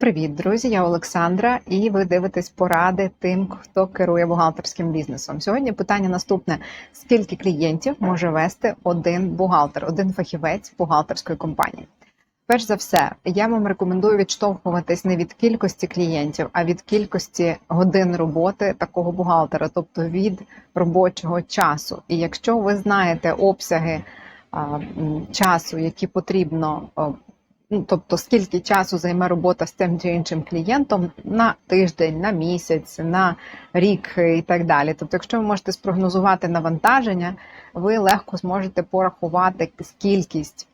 Привіт, друзі! Я Олександра, і ви дивитесь поради тим, хто керує бухгалтерським бізнесом. Сьогодні питання наступне: скільки клієнтів може вести один бухгалтер, один фахівець бухгалтерської компанії? Перш за все, я вам рекомендую відштовхуватись не від кількості клієнтів, а від кількості годин роботи такого бухгалтера, тобто від робочого часу. І якщо ви знаєте обсяги часу, які потрібно тобто скільки часу займе робота з тим чи іншим клієнтом на тиждень, на місяць, на рік і так далі. Тобто, якщо ви можете спрогнозувати навантаження, ви легко зможете порахувати кількість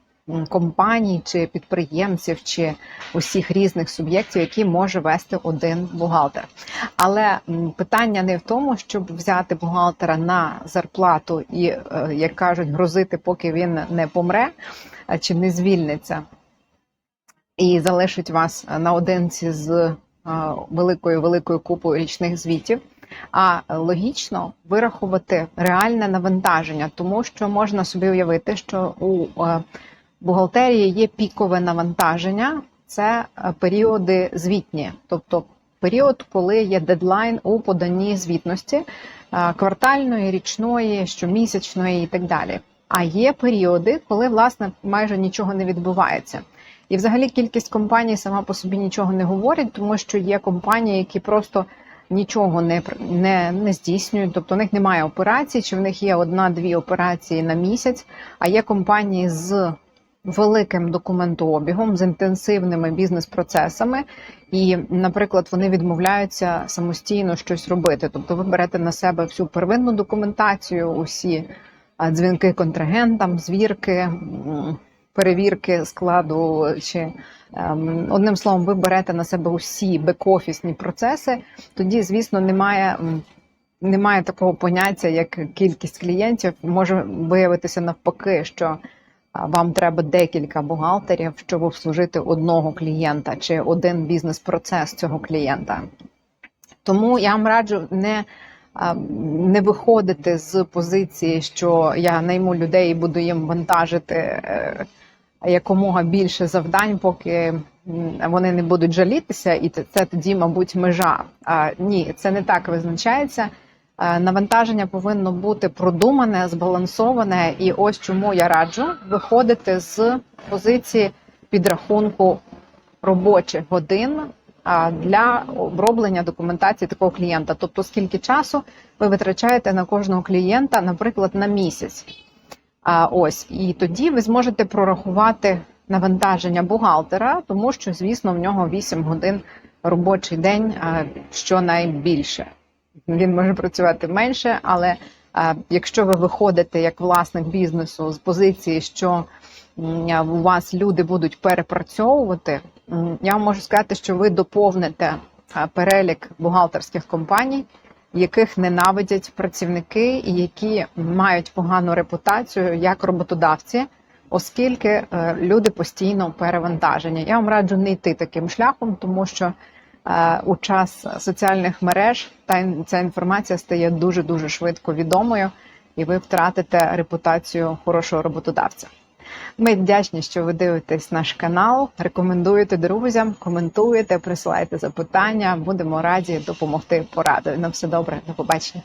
компаній чи підприємців, чи усіх різних суб'єктів, які може вести один бухгалтер. Але питання не в тому, щоб взяти бухгалтера на зарплату і, е, як кажуть, грозити, поки він не помре чи не звільниться і залишить вас е, наодинці з великою великою купою річних звітів. А логічно вирахувати реальне навантаження, тому що можна собі уявити, що у е, бухгалтерії є пікове навантаження, це е, періоди звітні, тобто період, коли є дедлайн у поданні звітності квартальної, річної, щомісячної і так далі. А є періоди, коли власне майже нічого не відбувається. І, взагалі, кількість компаній сама по собі нічого не говорить, тому що є компанії, які просто нічого не не, не здійснюють, тобто у них немає операцій, чи в них є одна-дві операції на місяць, а є компанії з великим документообігом, з інтенсивними бізнес-процесами, і, наприклад, вони відмовляються самостійно щось робити. Тобто, ви берете на себе всю первинну документацію, усі дзвінки контрагентам, звірки перевірки складу, чи ем, одним словом, ви берете на себе усі бек-офісні процеси, тоді, звісно, немає. Немає такого поняття, як кількість клієнтів. Може виявитися навпаки, що вам треба декілька бухгалтерів, щоб обслужити одного клієнта чи один бізнес-процес цього клієнта. Тому я вам раджу не не виходити з позиції, що я найму людей і буду їм вантажити е, якомога більше завдань, поки вони не будуть жалітися, і це тоді, мабуть, межа. А ні, це не так визначається. Навантаження повинно бути продумане, збалансоване, і ось чому я раджу виходити з позиції підрахунку робочих годин для оброблення документації такого клієнта. Тобто, скільки часу ви витрачаєте на кожного клієнта, наприклад, на місяць. Ось і тоді ви зможете прорахувати навантаження бухгалтера, тому що, звісно, в нього 8 годин робочий день, що найбільше. Він може працювати менше, але якщо ви виходите як власник бізнесу з позиції, що у вас люди будуть перепрацьовувати, я вам можу сказати, що ви доповните перелік бухгалтерських компаній яких ненавидять працівники, і які мають погану репутацію як роботодавці, оскільки е, люди постійно перевантажені. Я вам раджу не йти таким шляхом, тому що е, у час соціальних мереж та ця інформація стає дуже дуже швидко відомою, і ви втратите репутацію хорошого роботодавця. Ми вдячні, що ви дивитесь наш канал. Рекомендуєте друзям, коментуєте, присилайте запитання. Будемо раді допомогти порадою. На все добре, до побачення.